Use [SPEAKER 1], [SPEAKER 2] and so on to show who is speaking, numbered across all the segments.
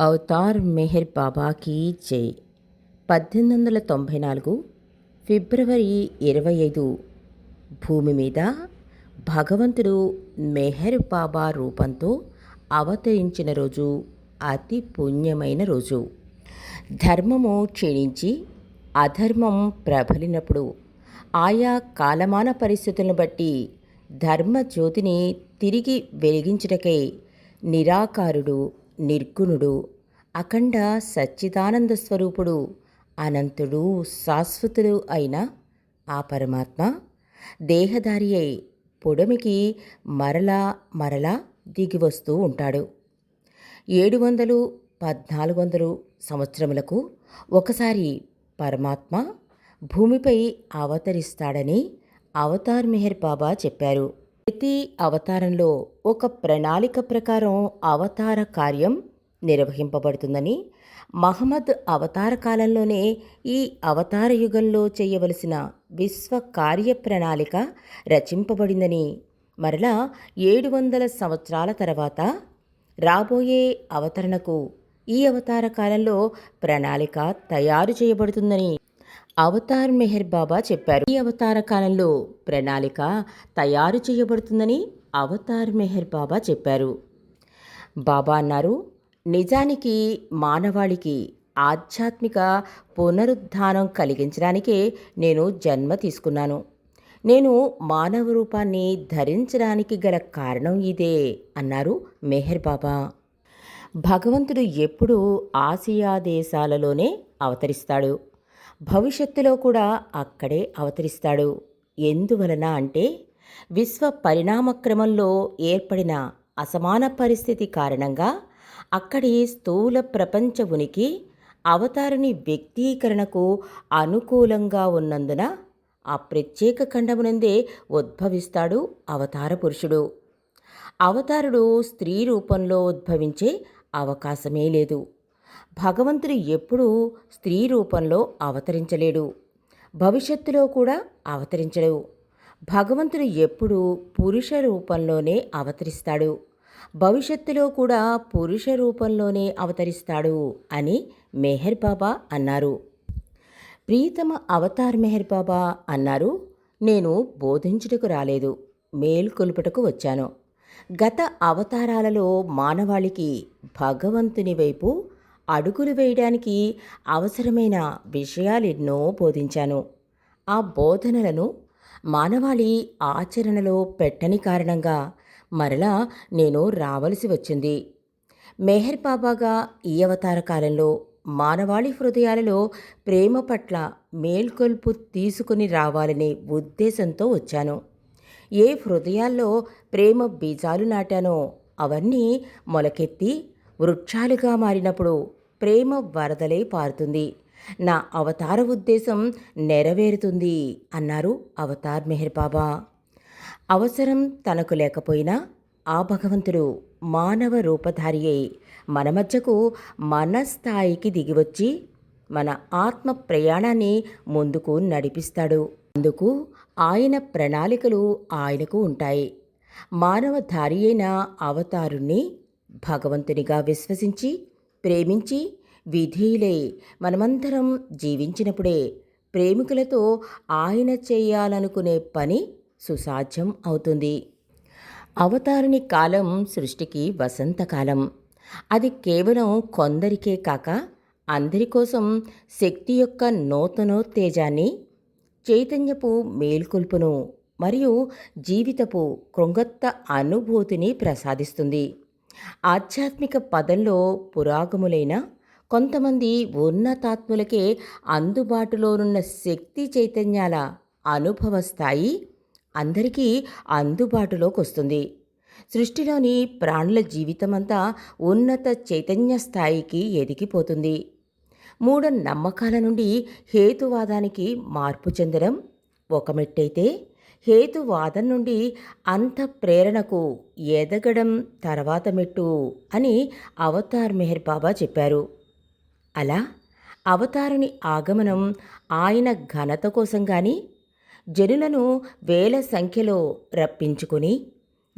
[SPEAKER 1] Avatar Meher బాబాకి జై. పద్దెనిమిది వందల తొంభై నాలుగు ఫిబ్రవరి ఇరవై ఐదు భూమి మీద భగవంతుడు మెహర్ బాబా రూపంతో అవతరించిన రోజు అతి పుణ్యమైన రోజు. ధర్మము క్షీణించి అధర్మం ప్రబలినప్పుడు ఆయా కాలమాన పరిస్థితులను బట్టి ధర్మ జ్యోతిని తిరిగి వెలిగించుటకై నిరాకారుడు నిర్గుణుడు అఖండ సచ్చిదానంద స్వరూపుడు అనంతుడు శాశ్వతుడు అయిన ఆ పరమాత్మ దేహధారి అయి పొడమికి మరలా మరలా దిగి వస్తూ ఉంటాడు. ఏడు వందలు పద్నాలుగు వందలు సంవత్సరములకు ఒకసారి పరమాత్మ భూమిపై అవతరిస్తాడని అవతార్ మెహర్ బాబా చెప్పారు. ప్రతి అవతారంలో ఒక ప్రణాళిక ప్రకారం అవతార కార్యం నిర్వహింపబడుతుందని మహమ్మద్ అవతార కాలంలోనే ఈ అవతార యుగంలో చేయవలసిన విశ్వ కార్య ప్రణాళిక రచింపబడిందని మరలా ఏడు వందల సంవత్సరాల తర్వాత రాబోయే అవతరణకు ఈ అవతార కాలంలో ప్రణాళిక తయారు చేయబడుతుందని అవతార్ మెహర్ బాబా చెప్పారు. ఈ అవతార కాలంలో ప్రణాళిక తయారు చేయబడుతుందని అవతార్ మెహర్ బాబా చెప్పారు. బాబా అన్నారు నిజానికి మానవాళికి ఆధ్యాత్మిక పునరుద్ధానం కలిగించడానికే నేను జన్మ తీసుకున్నాను. నేను మానవ రూపాన్ని ధరించడానికి గల కారణం ఇదే అన్నారు మెహర్ బాబా. భగవంతుడు ఎప్పుడూ ఆసియా దేశాలలోనే అవతరిస్తాడు. భవిష్యత్తులో కూడా అక్కడే అవతరిస్తాడు. ఎందువలన అంటే విశ్వ పరిణామక్రమంలో ఏర్పడిన అసమాన పరిస్థితి కారణంగా అక్కడి స్థూల ప్రపంచ ఉనికి అవతారుని వ్యక్తీకరణకు అనుకూలంగా ఉన్నందున ఆ ప్రత్యేక ఖండమునందే ఉద్భవిస్తాడు అవతార పురుషుడు. అవతారుడు స్త్రీ రూపంలో ఉద్భవించే అవకాశమే లేదు. భగవంతుడు ఎప్పుడూ స్త్రీ రూపంలో అవతరించలేడు. భవిష్యత్తులో కూడా అవతరించడు. భగవంతుడు ఎప్పుడూ పురుష రూపంలోనే అవతరిస్తాడు. భవిష్యత్తులో కూడా పురుష రూపంలోనే అవతరిస్తాడు అని మెహర్ బాబా అన్నారు. ప్రీతమ అవతార్ మెహర్ బాబా అన్నారు నేను బోధించుటకు రాలేదు మేల్కొల్పుటకు వచ్చాను. గత అవతారాలలో మానవాళికి భగవంతుని వైపు అడుగులు వేయడానికి అవసరమైన విషయాలెన్నో బోధించాను. ఆ బోధనలను మానవాళి ఆచరణలో పెట్టని కారణంగా మరలా నేను రావలసి వచ్చింది. మెహర్ బాబాగా ఈ అవతార కాలంలో మానవాళి హృదయాలలో ప్రేమ పట్ల మేల్కొల్పు తీసుకుని రావాలనే ఉద్దేశంతో వచ్చాను. ఏ హృదయాల్లో ప్రేమ బీజాలు నాటానో అవన్నీ మొలకెత్తి వృక్షాలుగా మారినప్పుడు ప్రేమ వరదలై పారుతుంది. నా అవతార ఉద్దేశం నెరవేరుతుంది అన్నారు అవతార్ మెహర్ బాబా. అవసరం తనకు లేకపోయినా ఆ భగవంతుడు మానవ రూపధారి అయి మన మధ్యకు మన స్థాయికి దిగివచ్చి మన ఆత్మ ప్రయాణాన్ని ముందుకు నడిపిస్తాడు. అందుకు ఆయన ప్రణాళికలు ఆయనకు ఉంటాయి. మానవధారి అయిన అవతారుణ్ణి భగవంతునిగా విశ్వసించి ప్రేమించి విధేయులై మనమందరం జీవించినప్పుడే ప్రేమికులతో ఆయన చేయాలనుకునే పని సుసాధ్యం అవుతుంది. అవతారుని కాలం సృష్టికి వసంతకాలం అది కేవలం కొందరికే కాక అందరి కోసం శక్తి యొక్క నూతనోత్తేజాన్ని చైతన్యపు మేల్కొల్పును మరియు జీవితపు కృంగత్త అనుభూతిని ప్రసాదిస్తుంది. ఆధ్యాత్మిక పదంలో పురాగములైన కొంతమంది ఉన్నతాత్ములకే అందుబాటులోనున్న శక్తి చైతన్యాల అనుభవ స్థాయి అందరికీ అందుబాటులోకి వస్తుంది సృష్టిలోని ప్రాణుల జీవితమంతా ఉన్నత చైతన్య స్థాయికి ఎదిగిపోతుంది. మూఢ నమ్మకాల నుండి హేతువాదానికి మార్పు చెందడం ఒక మెట్టయితే హేతువాదం నుండి అంత ప్రేరణకు ఎదగడం తర్వాత మెట్టు అని అవతార్ మెహర్ బాబా చెప్పారు. అలా అవతారుని ఆగమనం ఆయన ఘనత కోసం కానీ జనులను వేల సంఖ్యలో రప్పించుకుని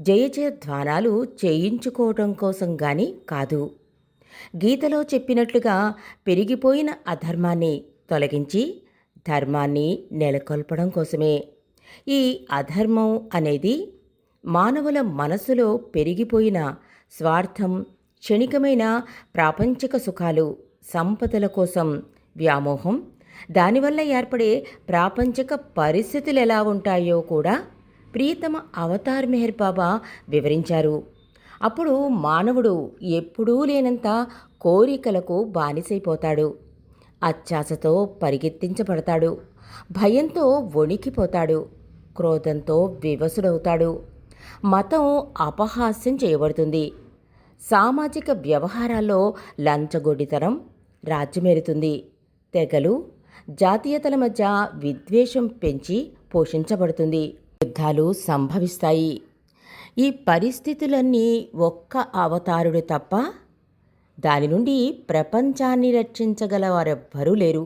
[SPEAKER 1] జయ ధ్వానాలు చేయించుకోవటం కోసం గాని కాదు. గీతలో చెప్పినట్లుగా పెరిగిపోయిన అధర్మాన్ని తొలగించి ధర్మాన్ని నెలకొల్పడం కోసమే. ఈ అధర్మం అనేది మానవుల మనసులో పెరిగిపోయిన స్వార్థం క్షణికమైన ప్రాపంచిక సుఖాలు సంపదల కోసం వ్యామోహం దానివల్ల ఏర్పడే ప్రాపంచిక పరిస్థితులు ఎలా ఉంటాయో కూడా ప్రియతమ అవతార్ మెహర్ బాబా వివరించారు. అప్పుడు మానవుడు ఎప్పుడూ లేనంత కోరికలకు బానిసైపోతాడు. అత్యాశతో పరిగెత్తించబడతాడు. భయంతో వణికిపోతాడు. క్రోధంతో వివసుడవుతాడు. మతం అపహాస్యం చేయబడుతుంది. సామాజిక వ్యవహారాల్లో లంచగొడితనం రాజ్యమేరుతుంది. తెగలు జాతీయతల మధ్య విద్వేషం పెంచి పోషించబడుతుంది. యుద్ధాలు సంభవిస్తాయి. ఈ పరిస్థితులన్నీ ఒక్క అవతారుడు తప్ప దాని నుండి ప్రపంచాన్ని రక్షించగల వారెవ్వరూ లేరు.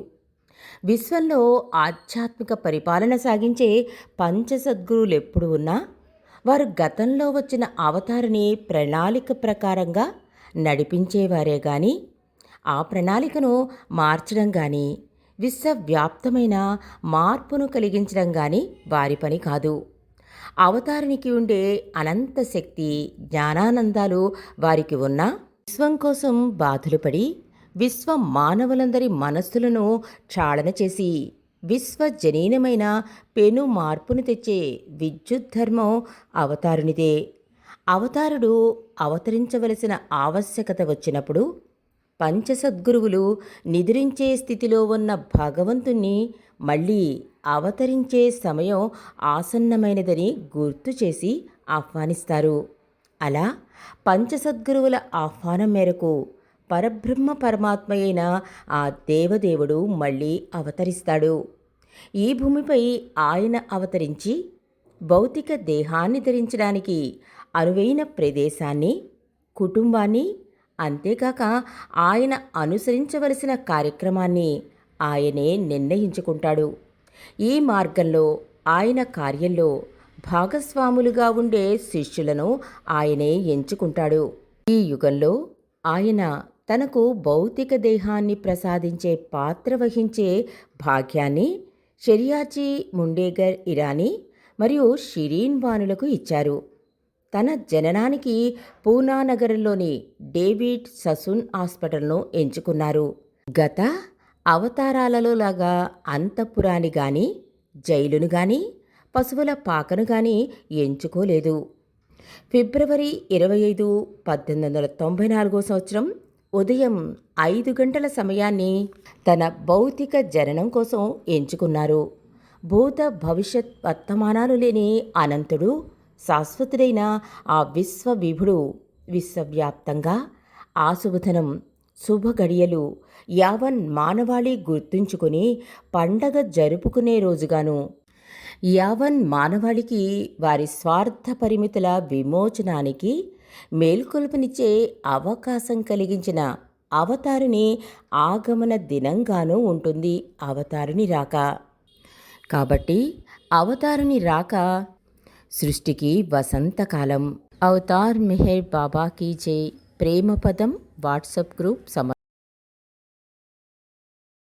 [SPEAKER 1] విశ్వంలో ఆధ్యాత్మిక పరిపాలన సాగించే పంచసద్గురువులు ఎప్పుడు ఉన్నా వారు గతంలో వచ్చిన అవతారిని ప్రణాళిక ప్రకారంగా నడిపించేవారే గాని ఆ ప్రణాళికను మార్చడం కానీ విశ్వవ్యాప్తమైన మార్పును కలిగించడం కానీ వారి పని కాదు. అవతారానికి ఉండే అనంత శక్తి జ్ఞానానందాలు వారికి ఉన్నా విశ్వం కోసం బాధలు పడి విశ్వ మానవులందరి మనస్సులను క్షాళన చేసి విశ్వజనీనమైన పెను మార్పును తెచ్చే విద్యుత్ ధర్మం అవతారునిదే. అవతారుడు అవతరించవలసిన ఆవశ్యకత వచ్చినప్పుడు పంచసద్గురువులు నిద్రించే స్థితిలో ఉన్న భగవంతుణ్ణి మళ్ళీ అవతరించే సమయం ఆసన్నమైనదని గుర్తు చేసి ఆహ్వానిస్తారు. అలా పంచసద్గురువుల ఆహ్వానం మేరకు పరబ్రహ్మ పరమాత్మ అయిన ఆ దేవదేవుడు మళ్ళీ అవతరిస్తాడు. ఈ భూమిపై ఆయన అవతరించి భౌతిక దేహాన్ని ధరించడానికి అనువైన ప్రదేశాన్ని కుటుంబాన్ని అంతేకాక ఆయన అనుసరించవలసిన కార్యక్రమాన్ని ఆయనే నిర్ణయించుకుంటాడు. ఈ మార్గంలో ఆయన కార్యంలో భాగస్వాములుగా ఉండే శిష్యులను ఆయనే ఎంచుకుంటాడు. ఈ యుగంలో ఆయన తనకు భౌతిక దేహాన్ని ప్రసాదించే పాత్ర వహించే భాగ్యాన్ని షరియాచి ముండేగర్ ఇరానీ మరియు షిరీన్ బానులకు ఇచ్చారు. తన జననానికి పూనా నగరంలోని డేవిడ్ ససున్ హాస్పిటల్ను ఎంచుకున్నారు. గత అవతారాలలో లాగా అంతఃపురాన్ని గాని జైలును గాని పశువుల పాకను గాని ఎంచుకోలేదు. ఫిబ్రవరి ఇరవై ఐదు పద్దెనిమిది వందల తొంభై నాలుగో సంవత్సరం ఉదయం ఐదు గంటల సమయాన్ని తన భౌతిక జననం కోసం ఎంచుకున్నారు. భూత భవిష్యత్ వర్తమానాలు లేని అనంతుడు శాశ్వతుడైన ఆ విశ్వవిభుడు విశ్వవ్యాప్తంగా ఆశుభధనం శుభగడియలు యావన్ మానవాళి గుర్తుంచుకుని పండగ జరుపుకునే రోజుగాను యావన్ మానవాళికి వారి స్వార్థ పరిమితుల విమోచనానికి మేల్కొల్పునిచ్చే అవకాశం కలిగించిన అవతారుని ఆగమన దినంగానూ ఉంటుంది అవతారుని రాక. కాబట్టి అవతారుని రాక సృష్టికి వసంతకాలం. అవతార్ మెహర్ బాబాకి జై. ప్రేమ పదం వాట్సాప్ గ్రూప్ సమ